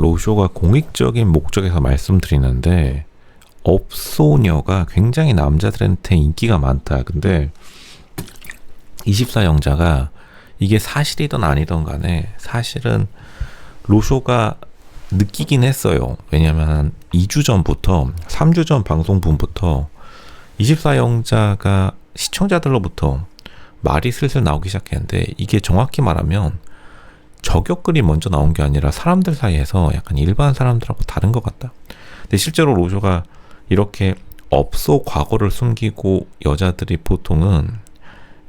로쇼가 공익적인 목적에서 말씀드리는데 업소녀가 굉장히 남자들한테 인기가 많다. 근데 24영자가 이게 사실이든 아니든 간에 사실은 로쇼가 느끼긴 했어요. 왜냐면 한 2주 전부터 3주 전 방송분부터 24영자가 시청자들로부터 말이 슬슬 나오기 시작했는데 이게 정확히 말하면 저격글이 먼저 나온 게 아니라 사람들 사이에서 약간 일반 사람들하고 다른 것 같다. 근데 실제로 로쇼가 이렇게 업소 과거를 숨기고 여자들이 보통은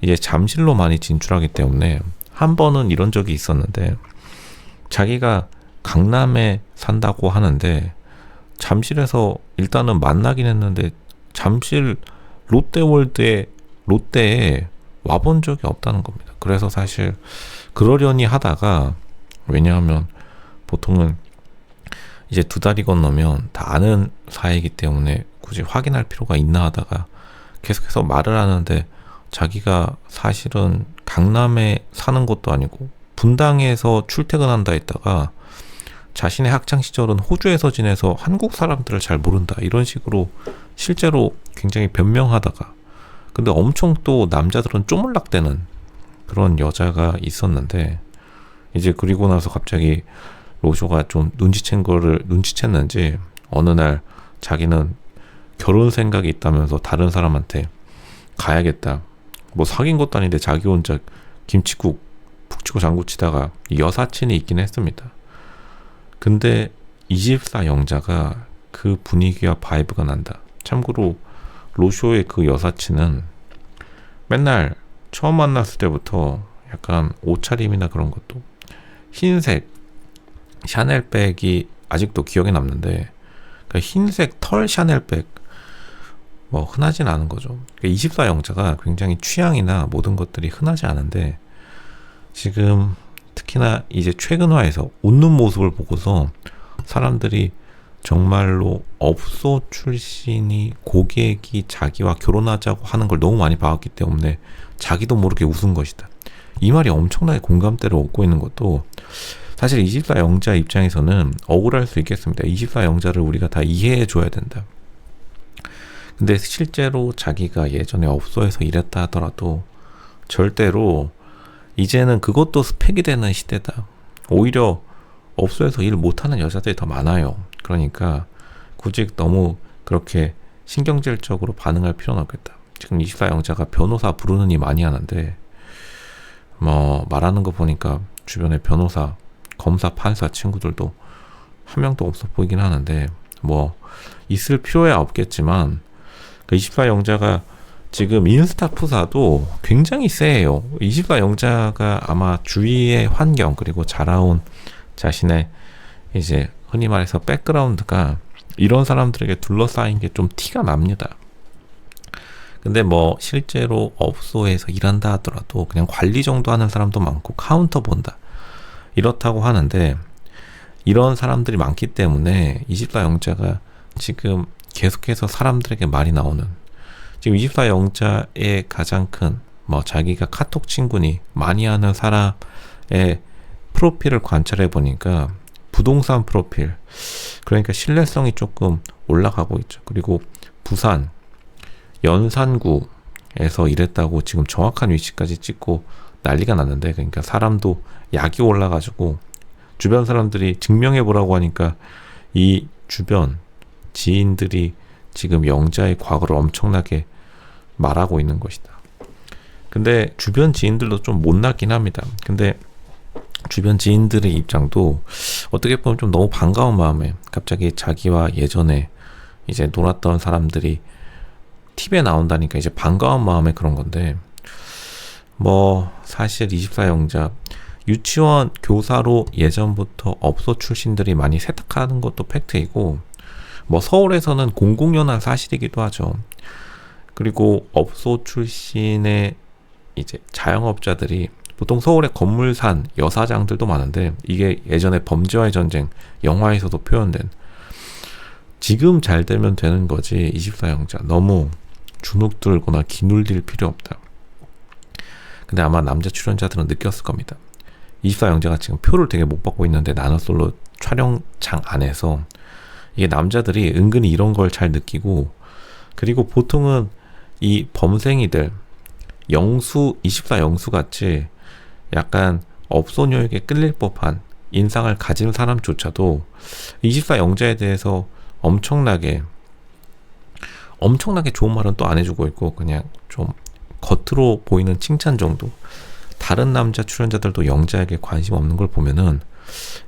이제 잠실로 많이 진출하기 때문에 한 번은 이런 적이 있었는데 자기가 강남에 산다고 하는데 잠실에서 일단은 만나긴 했는데 잠실 롯데월드에 롯데에 와본 적이 없다는 겁니다. 그래서 사실 그러려니 하다가 왜냐하면 보통은 이제 두 달이 건너면 다 아는 사이이기 때문에 굳이 확인할 필요가 있나 하다가 계속해서 말을 하는데 자기가 사실은 강남에 사는 것도 아니고 분당에서 출퇴근한다 했다가 자신의 학창 시절은 호주에서 지내서 한국 사람들을 잘 모른다. 이런 식으로 실제로 굉장히 변명하다가 근데 엄청 또 남자들은 쪼물락대는 그런 여자가 있었는데 이제 그리고 나서 갑자기 로쇼가 좀 눈치챈 거를 눈치챘는지 어느 날 자기는 결혼 생각이 있다면서 다른 사람한테 가야겠다. 뭐 사귄 것도 아닌데 자기 혼자 김치국 푹 치고 장구 치다가 여사친이 있긴 했습니다. 근데 24 영자가 그 분위기와 바이브가 난다. 참고로 로쇼의 그 여사친은 맨날 처음 만났을 때부터 약간 옷차림이나 그런 것도 흰색 샤넬백이 아직도 기억에 남는데 그러니까 흰색 털 샤넬백 뭐 흔하진 않은 거죠. 그러니까 24영자가 굉장히 취향이나 모든 것들이 흔하지 않은데 지금 특히나 이제 최근화해서 웃는 모습을 보고서 사람들이 정말로 업소 출신이 고객이 자기와 결혼하자고 하는 걸 너무 많이 봐왔기 때문에 자기도 모르게 웃은 것이다. 이 말이 엄청나게 공감대를 얻고 있는 것도 사실 24 영자 입장에서는 억울할 수 있겠습니다. 24 영자를 우리가 다 이해해 줘야 된다. 근데 실제로 자기가 예전에 업소에서 일했다 하더라도 절대로 이제는 그것도 스펙이 되는 시대다. 오히려 업소에서 일 못하는 여자들이 더 많아요. 그러니까 굳이 너무 그렇게 신경질적으로 반응할 필요는 없겠다. 지금 24영자가 변호사 부르느니 많이 하는데 뭐 말하는 거 보니까 주변에 변호사, 검사, 판사 친구들도 한 명도 없어 보이긴 하는데 뭐 있을 필요야 없겠지만 그 24영자가 지금 인스타 프사도 굉장히 세요. 24영자가 아마 주위의 환경 그리고 자라온 자신의 이제 흔히 말해서 백그라운드가 이런 사람들에게 둘러싸인 게 좀 티가 납니다. 근데 뭐 실제로 업소에서 일한다 하더라도 그냥 관리 정도 하는 사람도 많고 카운터 본다. 이렇다고 하는데 이런 사람들이 많기 때문에 24영자가 지금 계속해서 사람들에게 말이 나오는 지금 24영자의 가장 큰 뭐 자기가 카톡 친구니 많이 하는 사람의 프로필을 관찰해 보니까 부동산 프로필 그러니까 신뢰성이 조금 올라가고 있죠. 그리고 부산 연산구에서 일했다고 지금 정확한 위치까지 찍고 난리가 났는데 그러니까 사람도 약이 올라가지고 주변 사람들이 증명해 보라고 하니까 이 주변 지인들이 지금 영자의 과거를 엄청나게 말하고 있는 것이다. 근데 주변 지인들도 좀 못났긴 합니다. 근데 주변 지인들의 입장도 어떻게 보면 좀 너무 반가운 마음에 갑자기 자기와 예전에 이제 놀았던 사람들이 TV에 나온다니까 이제 반가운 마음에 그런 건데 뭐 사실 24영자 유치원 교사로 예전부터 업소 출신들이 많이 세탁하는 것도 팩트이고 뭐 서울에서는 공공연한 사실이기도 하죠. 그리고 업소 출신의 이제 자영업자들이 보통 서울에 건물산 여사장들도 많은데 이게 예전에 범죄와의 전쟁 영화에서도 표현된 지금 잘 되면 되는 거지 24영자 너무 주눅 들거나 기눌릴 필요 없다. 근데 아마 남자 출연자들은 느꼈을 겁니다. 24영자가 지금 표를 되게 못 받고 있는데 나는 솔로 촬영장 안에서 이게 남자들이 은근히 이런 걸 잘 느끼고 그리고 보통은 이 범생이들 영수 24 영수 같이 약간 업소녀에게 끌릴 법한 인상을 가진 사람조차도 24 영자에 대해서 엄청나게 엄청나게 좋은 말은 또 안 해주고 있고 그냥 좀 겉으로 보이는 칭찬 정도 다른 남자 출연자들도 영자에게 관심 없는 걸 보면은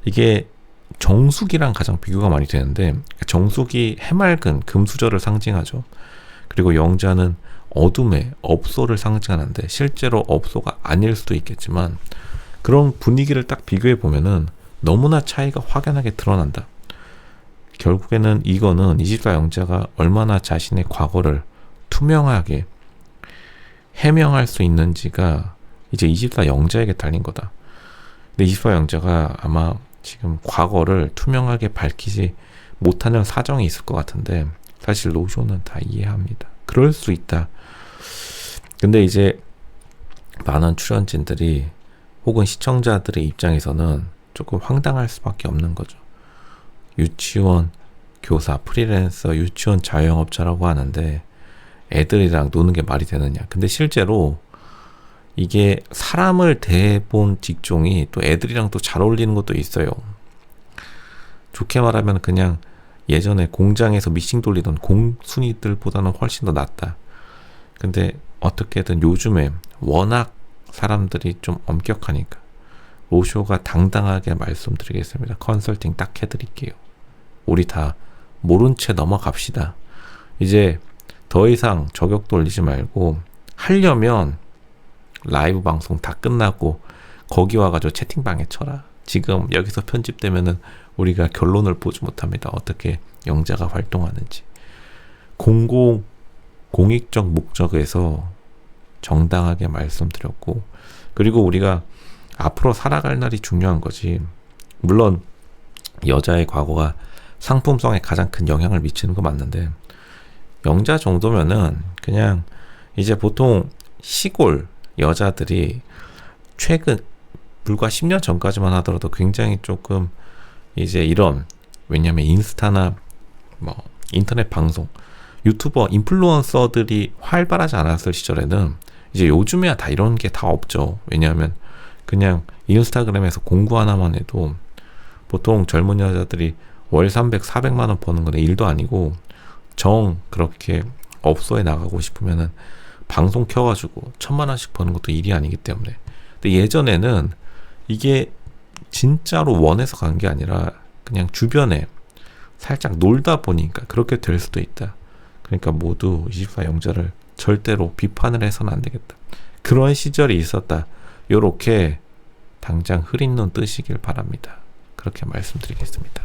이게 정수기랑 가장 비교가 많이 되는데 정수기 해맑은 금수저를 상징하죠. 그리고 영자는 어둠의 업소를 상징하는데 실제로 업소가 아닐 수도 있겠지만 그런 분위기를 딱 비교해 보면은 너무나 차이가 확연하게 드러난다. 결국에는 이거는 24 영자가 얼마나 자신의 과거를 투명하게 해명할 수 있는지가 이제 24 영자에게 달린 거다. 근데 24 영자가 아마 지금 과거를 투명하게 밝히지 못하는 사정이 있을 것 같은데 사실 로쇼는 다 이해합니다. 그럴 수 있다. 근데 이제 많은 출연진들이 혹은 시청자들의 입장에서는 조금 황당할 수밖에 없는 거죠. 유치원 교사, 프리랜서, 유치원 자영업자라고 하는데 애들이랑 노는 게 말이 되느냐. 근데 실제로 이게 사람을 대본 직종이 또 애들이랑 또 잘 어울리는 것도 있어요. 좋게 말하면 그냥 예전에 공장에서 미싱 돌리던 공순이들보다는 훨씬 더 낫다. 근데 어떻게든 요즘에 워낙 사람들이 좀 엄격하니까 로쇼가 당당하게 말씀드리겠습니다. 컨설팅 딱 해드릴게요. 우리 다 모른 채 넘어갑시다. 이제 더 이상 저격 돌리지 말고 하려면 라이브 방송 다 끝나고 거기 와가지고 채팅방에 쳐라. 지금 여기서 편집되면은 우리가 결론을 보지 못합니다. 어떻게 영자가 활동하는지. 공공, 공익적 목적에서 정당하게 말씀드렸고, 그리고 우리가 앞으로 살아갈 날이 중요한 거지. 물론, 여자의 과거가 상품성에 가장 큰 영향을 미치는 거 맞는데, 영자 정도면은 그냥 이제 보통 시골 여자들이 최근 불과 10년 전까지만 하더라도 굉장히 조금 이제 이런 왜냐하면 인스타나 뭐 인터넷 방송 유튜버 인플루언서들이 활발하지 않았을 시절에는 이제 요즘에야 다 이런 게 다 없죠. 왜냐하면 그냥 인스타그램에서 공구 하나만 해도 보통 젊은 여자들이 월 300, 400만 원 버는 건 일도 아니고 정 그렇게 업소에 나가고 싶으면은 방송 켜가지고 천만 원씩 버는 것도 일이 아니기 때문에. 근데 예전에는 이게 진짜로 원해서 간 게 아니라 그냥 주변에 살짝 놀다 보니까 그렇게 될 수도 있다. 그러니까 모두 24 영자를 절대로 비판을 해서는 안 되겠다. 그런 시절이 있었다. 요렇게 당장 흐린 눈 뜨시길 바랍니다. 그렇게 말씀드리겠습니다.